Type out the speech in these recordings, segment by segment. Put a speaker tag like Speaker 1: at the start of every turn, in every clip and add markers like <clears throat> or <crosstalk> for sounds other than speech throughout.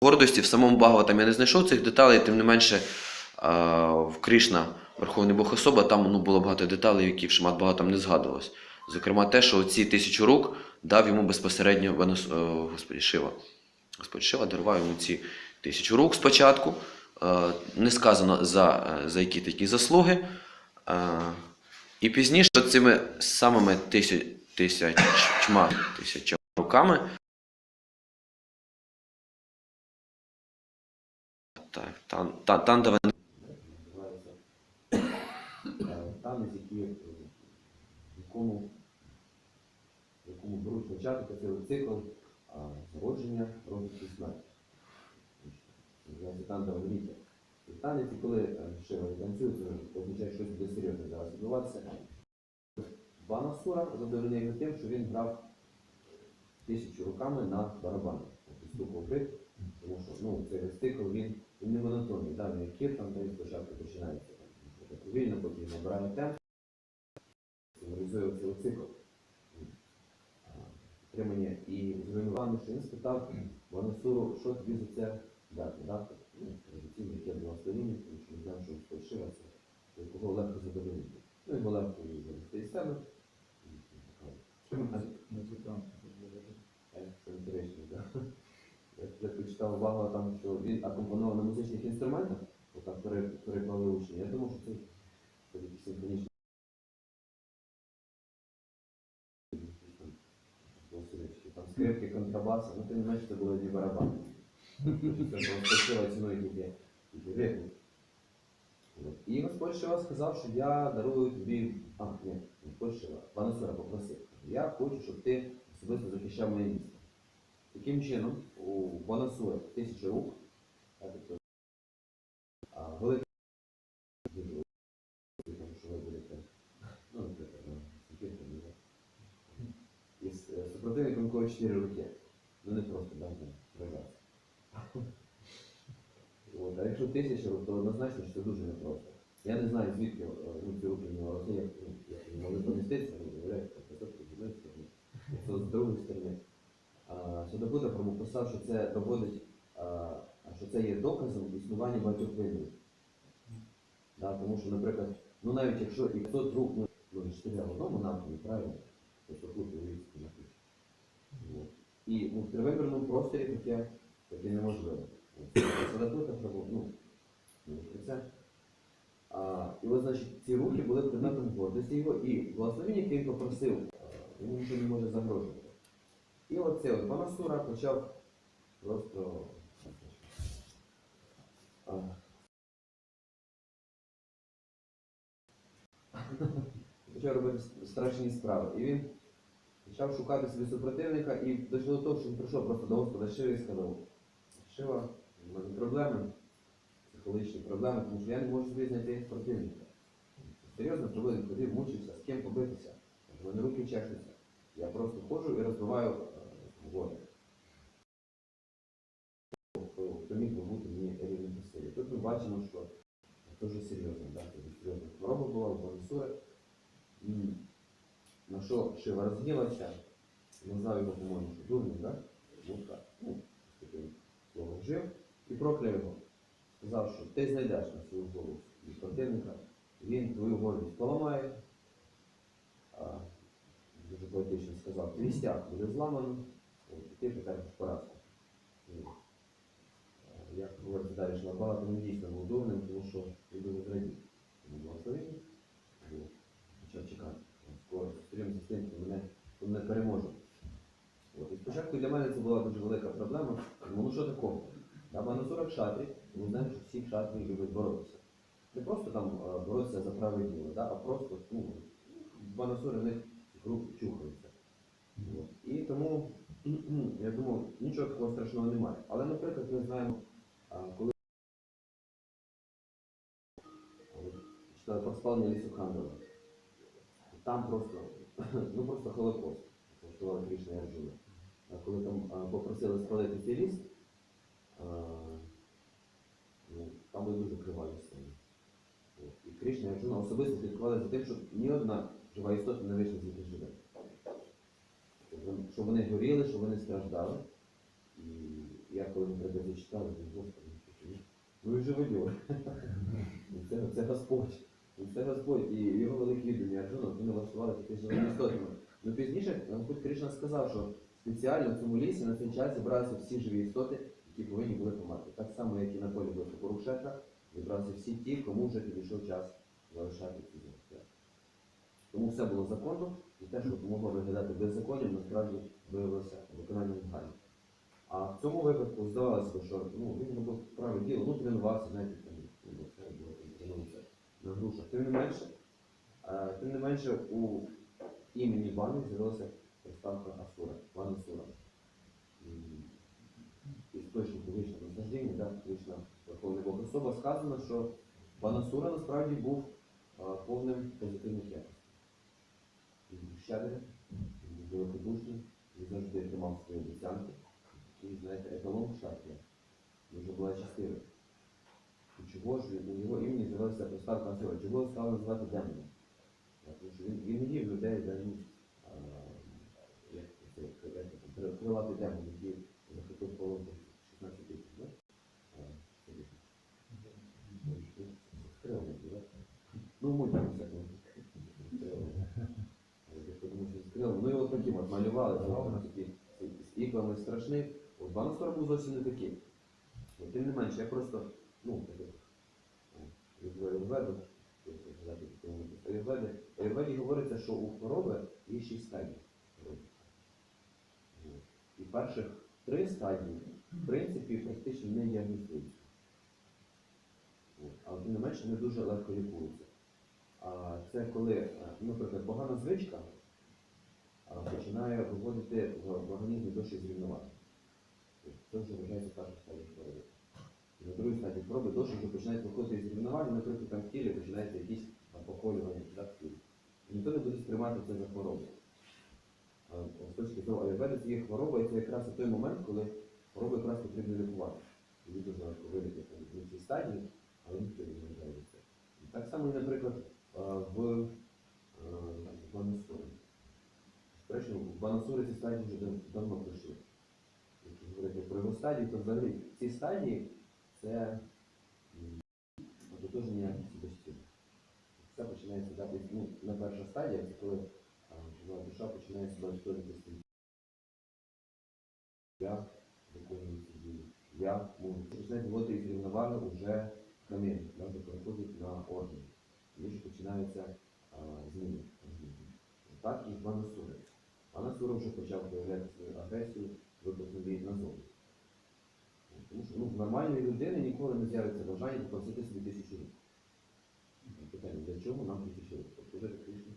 Speaker 1: гордості в самому Багаватам я не знайшов цих деталей, тим не менше в Кришна, Верховний Бог особа, там ну, було багато деталей, які в Шимат Багаватам не згадувалось. Зокрема, те, що ці тисячу рук дав йому безпосередньо Венес... е, Господи, Шива. Господь Шива дарував йому ці тисячу рук спочатку. Е, Не сказано за, е, за які такі заслуги. Е, І пізніше цими самими тисяч, тисячма, тисяча руками. Так, тан, тан, тандава
Speaker 2: називається е, танець, який, е, якому, якому беруть початок цей цикл народження, розвитку смерті. Називається тандава велике. І танець, коли е, Шива танцює, це означає, що щось буде серйозне зараз відбуватися. Банасура задовольняє тим, що він грав тисячу руками на барабані. Тобто тому що ну, цей цикл він, він не монотонний, да? він кір, там десь спочатку починається повільно, потім набирає темп, символізує цей цикл. А, Підтримання і звинували, що він спитав Банасуру, що тобі за це дати. Да? Ну, традиційно яке благословіння, тому що ми знаємо, що Господь Шива це кого легко задовольнити. Ну, його легко вивести із себе. Е, Це інтересно, так. Я прочитав багато там, що він акомпонував на музичних інструментах, пере- переклали учні. Я думав, що це симфонічні. Там скрипки, контрабаси, ну ти не знаєш, це були дві барабани. Це ціною тільки тільки І Господь Шива сказав, що я дарую тобі. А, ні, Господь Шива, пане Сура попросив. Я хочу, щоб ти особисто захищав моє місце. Таким чином, у Бонасура тисяча рук, тобто, велика тому що ви будете, ну, наприклад, не знаю. І е, супротивником кого чотири руки. Ну не просто да, не сражатися. От, а якщо тисяча рук, то однозначно, що це дуже непросто. Я не знаю, звідки е, ну, ці руки нього росли, ну, як вони з однієї сторони, це з другої сторони. А, Судопута писав, що це доводить, що це є доказом існування багатьох війн. Да, тому що, наприклад, ну навіть якщо і 500 рук, ну, чотири в одному напрямі, правильно, то слухати війську на ключ. І ну, в тривимірному просторі таке, таке неможливо. Судопута треба, ну, ну, це. А, і от, значить, ці руки були предметом гордості його, і яке він попросив, йому нічого не може загрожувати. І оце от Банасура почав просто <laughs> почав робити страшні справи. І він почав шукати собі супротивника і дійшло до того, що він прийшов просто до Господа Шиви і сказав, Шива, в мене проблеми, психологічні проблеми, тому що я не можу собі знайти противника. Серйозно проводив, ходив, мучився, з ким побитися. В мене руки чешуться. Я просто ходжу і розбиваю е, воду. Хто міг би бути мені рівним по силі. Тут ми бачимо, що дуже серйозно, да, дуже серйозна хвороба була Бонасури. На що Шива розгнівався, назвав його, по-моєму, що дурним? Мутка, ну, таким словом жив, і прокляв його. Сказав, що ти знайдеш на свою голову і противника, він твою гордість поламає. Дуже поетично сказав, твій буде зламано, от, і ти потерпиш поразку. Е, Як говориться далі, що Лабала, то він дійсно був дурним, тому що він дуже зрадів. Тому благословення. Почав чекати. Скоро зустрінемося з тим, хто мене, хто мене переможе. От, і спочатку для мене це була дуже велика проблема. Тому ну що такого? Да, на 40 шатрів, ми знаємо, що всі шатрі люблять боротися. Не просто там е, боротися за праве діло, да, а просто ну, Банасури в них груп чухаються. І тому <clears throat> я думав, нічого такого страшного немає. Але, наприклад, ми знаємо, коли читали про спалення лісу Хандова, там просто, <clears throat> ну просто холокост, влаштували Крішна і Арджуна. А Коли там попросили спалити цей ліс, ну, там були дуже криваві сцени. І Кришна і Арджуна особисто слідкували за тим, щоб ні одна жива істота не вийшла звідти живе. Щоб вони горіли, щоб вони страждали. І, Я коли, наприклад, зачитав, думаю, Господи, ну і живодьор. Це, це Господь. Ну, Це Господь і його великі віддані Арджуна, вони влаштували такі живі істотами. Ну пізніше Господь Кришна сказав, що спеціально в цьому лісі на цей час зібралися всі живі істоти, які повинні були померти. Так само, як і на полі були Порушета, зібралися всі ті, кому вже підійшов час залишати ці життя. Все було законно, і те, що могло виглядати беззаконням, насправді виявилося виконанням згадів. А в цьому випадку здавалося, що ну, він робив праве діло, ну тренувався, знаєте, там, ну, тренувався на грушах. Тим не менше, е, тим не менше у імені Бани з'явилася приставка Асура, Вана Сура. Істочник вищого насаждення, да, Кришна Верховний Бог особа, сказано, що Банасура насправді був е, повним позитивних якостей. Він був щедрий, він був великодушний, він завжди тримав свої обіцянки. І, знаєте, еталон штаті дуже була щасливий. І чого ж від його імені з'явилася приставка Асура? Чого його стали називати демоном? Так, Тому що він, він не їв людей, де він, а, як це, як це, як це, кри- крилатий демон, який захопив полон 16 тисяч, да? А, скільки? Скрили, да? Ну, мультик всякого. Я подумав, що скрили. Ну, його таким от малювали, зробили такі з іклами страшний. От Банастор був зовсім не такий. Ну, Тим не менше, я просто, ну, так як від Аюрведу, як казати, такому Аюрведи, в Аюрведі говориться, що у хвороби є шість стадій І перших три стадії, в принципі, практично не діагностуються. Але тим не менше вони дуже легко лікуються. А це коли, е, наприклад, погана звичка починає виводити в, організмі дощі з. Тобто Це вже вважається перша стадія хвороби. На другій стадії хвороби дощі вже починають виходити з рівноваги, наприклад, там в тілі починається якісь поколювання в тілі. І ніхто не буде сприймати це за хворобу. З точки зору аюрведи є хвороба, і це якраз той момент, коли хворобу якраз потрібно лікувати. Дуже легко виліки в цій стадії, але ніхто не вважає це. Так само, наприклад, в, е, в Банасурі ці стадії вже давно пройшли. Якщо говорити про його стадії, то взагалі ці стадії це м, ототожнення якості. Це починається дати, ну, на перша стадія, це коли жива душа починає себе відтворювати тим. Я виконую ці. Я можу. Починає виводити із рівноваги вже камінь, да, переходить на орган. І вже починаються зміни. Так і пана Пана Сура вже почав проявляти свою агресію, випускний назовні. Тому що ну, в нормальної людини ніколи не з'явиться бажання попросити собі тисячу років. Питання, для чого нам тисячу років? Служити Кришні?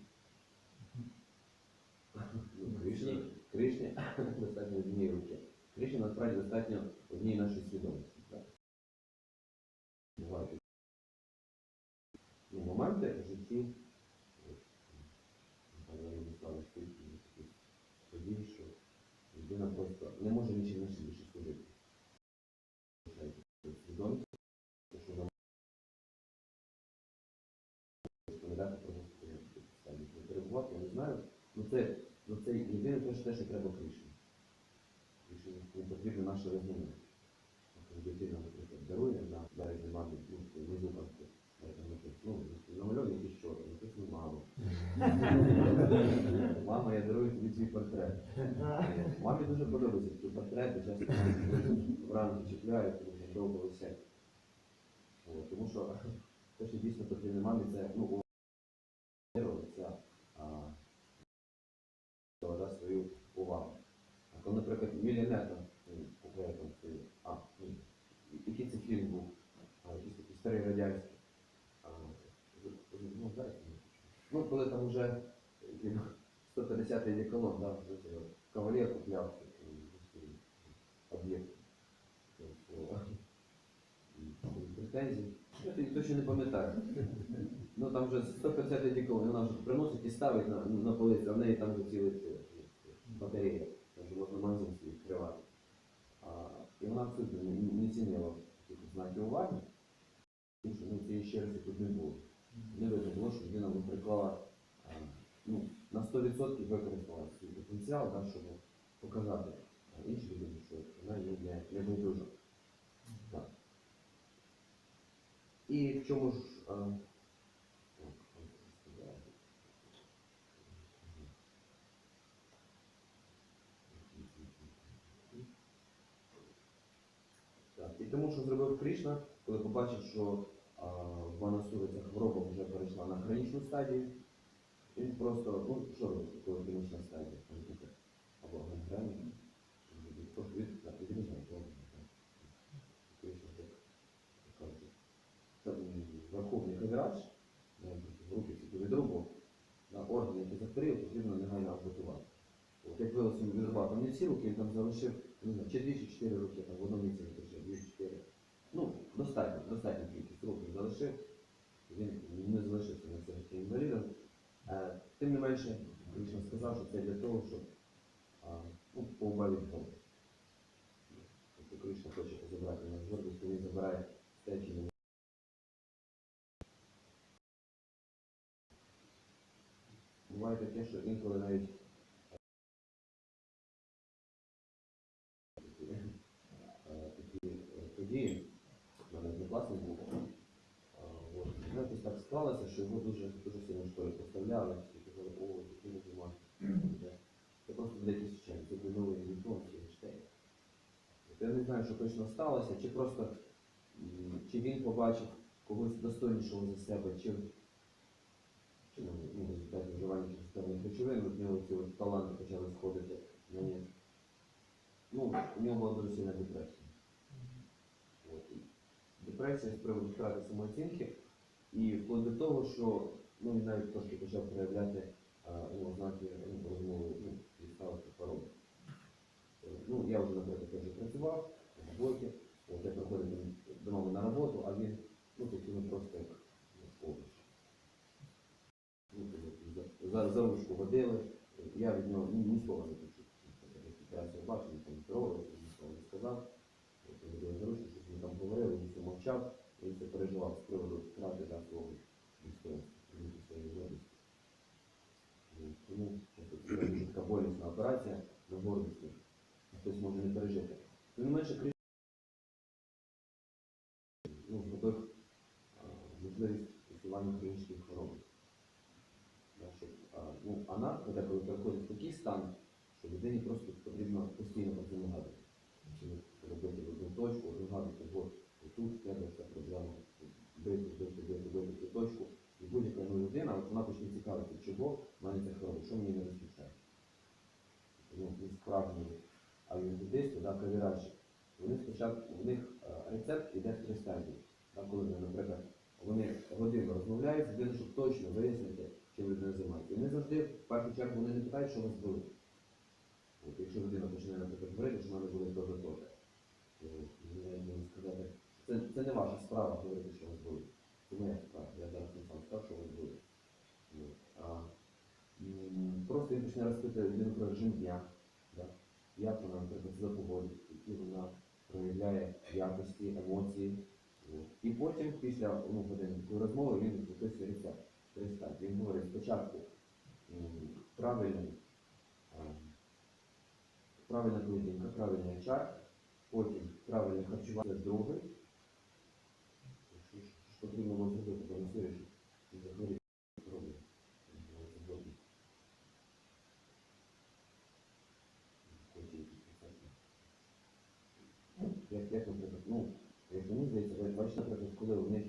Speaker 2: Ну, Кришні, Кришні <laughs> достатньо однієї руки. Кришні насправді достатньо однієї нашої свідомості. Так? Бувають ну, моменти в житті, от, напевно, я не стали такі події, що людина просто не може нічим більше служити. Стадії. Перебувати, я не знаю. Ну це, ну це єдине те, що треба Кришні. Кришні не потрібно наше. Коли дитина, наприклад, дарує на березі мамі, ну, внизу там, ну, намальовані якісь чорти, написано мама. Мама, я дарую тобі свій портрет. Мамі дуже подобається ці портрети, часто вранці чіпляють, тому що довго висять. Тому що те, що дійсно потрібно мамі, це ну, це да, свою увагу. А коли, наприклад, мільйонер там а, ні, який це фільм був, якийсь такий старий радянський. А, з- з- ну, зараз, не хочу. Ну, коли там вже 150-й деколон, да, кавалер купляв об'єкт. Претензій. Я тоді точно не пам'ятає. Ну там вже 150 деколон, вона вже приносить і ставить на, на полицю, а в неї там вже цілий батарея. Там вже можна магазин свій відкривати. А, і вона абсолютно не, не цінила таких знаків уваги, тому що ну, цієї щирості тут не було. Не видно було, що людина би приклала а, ну, на 100% використала свій потенціал, да, щоб показати а, а інші людини, що вона їй не, не байдужа. Так. І в чому ж. А, так. Так, і тому, що зробив Кришна, коли побачив, що а, в Манасурі ця хвороба вже перейшла на хронічну стадію, він просто, ну, що робить, коли хронічна стадія? Там бути або так кажуть. Це, м, Верховний Кавірач, в руки ці відрубу, на органи, які захворіли, потрібно негайно ампутувати. От як виявилося, він відрубав там не всі руки, він там залишив, не знаю, чи дві, чи чотири руки, там в одному місці залишив, дві, чотири. Ну, достатньо, достатньо кількість років залишив. Він не залишився на життя інвалідом. Е, Тим не менше, Кришна сказав, що це для того, щоб ну, поубавити гордість. Тобто Кришна хоче забрати у нас гордість, він забирає стечі. Буває таке, що інколи навіть е, такі е, події, в мене однокласник був. А, от. Ну, Якось так склалося, що його дуже, дуже сильно школі поставляли, всі казали, о, який математик. Це просто для якийсь вчень, це для новий Ньютон. От Я не знаю, що точно сталося, чи просто чи він побачив когось достойнішого за себе, чи, чи ну, ну, в результаті вживання певних речовин, в нього ці от таланти почали сходити на ні. Ну, у нього була дуже сильна депресія. От. Депресія з приводу втрати самооцінки, і вплоть до того, що ну, він навіть трошки почав проявляти ну, ознаки ну, розмови, ну, дісталося хвороби. Е, Ну, я вже, наприклад, теж працював на роботі, от я приходив до- мами на роботу, а він, ну, такий ну, просто як тобто, за, за, ручку водили, я від нього ні, ні слова не почув. Я це бачив, він там здоровався, ні слова не за ручку, щось він там говорив, він мовчав, він це переживав з приводу втрати да, свого достоинства, своєї гордості. Ну, Тому це така болісна операція на гордості. Хтось може не пережити. Тим не менше, Кришна ну, зробив можливість існування хронічної хвороби. Ну, а надто деколи переходить в такий стан, що людині просто потрібно постійно. Чи робити одну точку, от тут ця проблема, бити, бити, бити, бити цю точку. І будь-яка ну, людина, от вона почне цікавитися, чого в мене ця хвороба, що мені не вистачає. Ну, і справжні аюрведисти, да, кавіраджі, вони спочатку, у них е, рецепт іде в три стадії. Так, коли, наприклад, вони годину розмовляють, з щоб точно вияснити, чим людина займається. І вони завжди, в першу чергу, вони не питають, що вас болить. От, якщо людина почне, наприклад, говорити, що в мене болить то-то, то-то, то я їм сказати, це, це не ваша справа говорити, що вас болить. Це моя справа. Я зараз не сам сказав, що вас. А, просто він почне розпитувати людину про режим дня, як вона, наприклад, себе поводить, які вона проявляє якості, емоції. І потім, після ну, години розмови, він виписує рецепт. Стадії. Він говорить спочатку правильна поведінка, правильний очар, потім правильне харчування другий. Що ж що потрібно було зробити, бо на сирі, щоб не захворіти хворобою. Це добре. Хоче якісь рецепти. Як, як, наприклад, ну, як мені здається, ви бачите, наприклад, коли у них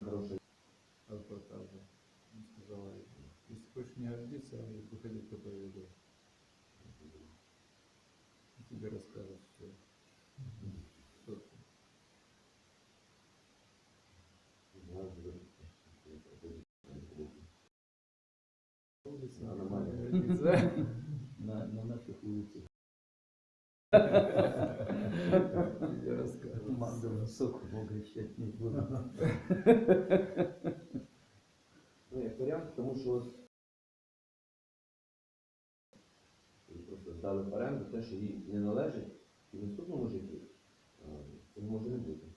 Speaker 2: хороший
Speaker 3: адвоката. Он сказал, если хочешь не гордиться, выходи кто поведет. Тебе расскажут Гордиться.
Speaker 4: на, на наших улицах.
Speaker 3: Тебе расскажут.
Speaker 4: Мандовый сок угощать не буду.
Speaker 2: Ну, як варіант, тому що їй просто здали в оренду те, що їй не належить, і в наступному житті це може не бути.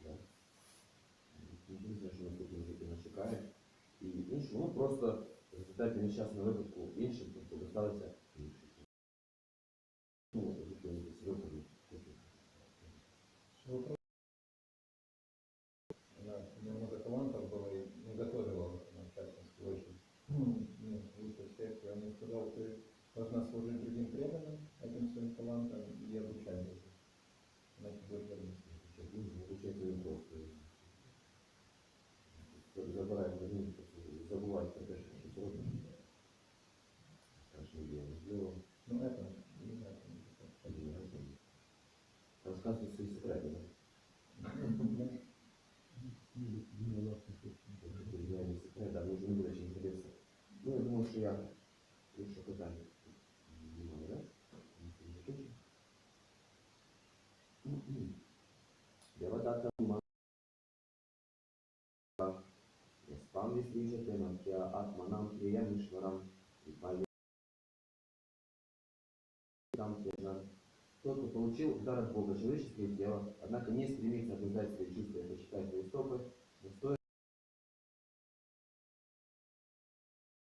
Speaker 2: Да? Не знаю, що наступному житті нас чекає. І іншому, ну просто результаті нещасного випадку іншим, тобто доставиться іншим. Ну, рассказывать свои секреты, да? Реальный секрет, да, нужно не будет очень интересно. Ну, я думаю, что я лучше питание. Внимание, да? Закончим. Девадата Яспам висвижате матья атманам приямишварам Тот, кто получил дар от Бога человеческое тело, однако не стремится обуздать свои чувства и почитать свои стопы, стоит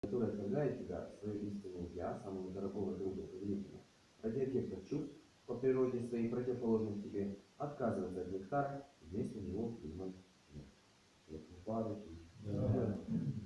Speaker 2: который отвергает тебя, свою истину я, самого дорогого друга повелителя, ради объектов чувств, по природе своей противоположных тебе, отказываться от нектара, вместо него принимать мед. Вот, ну, падать и-
Speaker 3: Да.
Speaker 2: Да.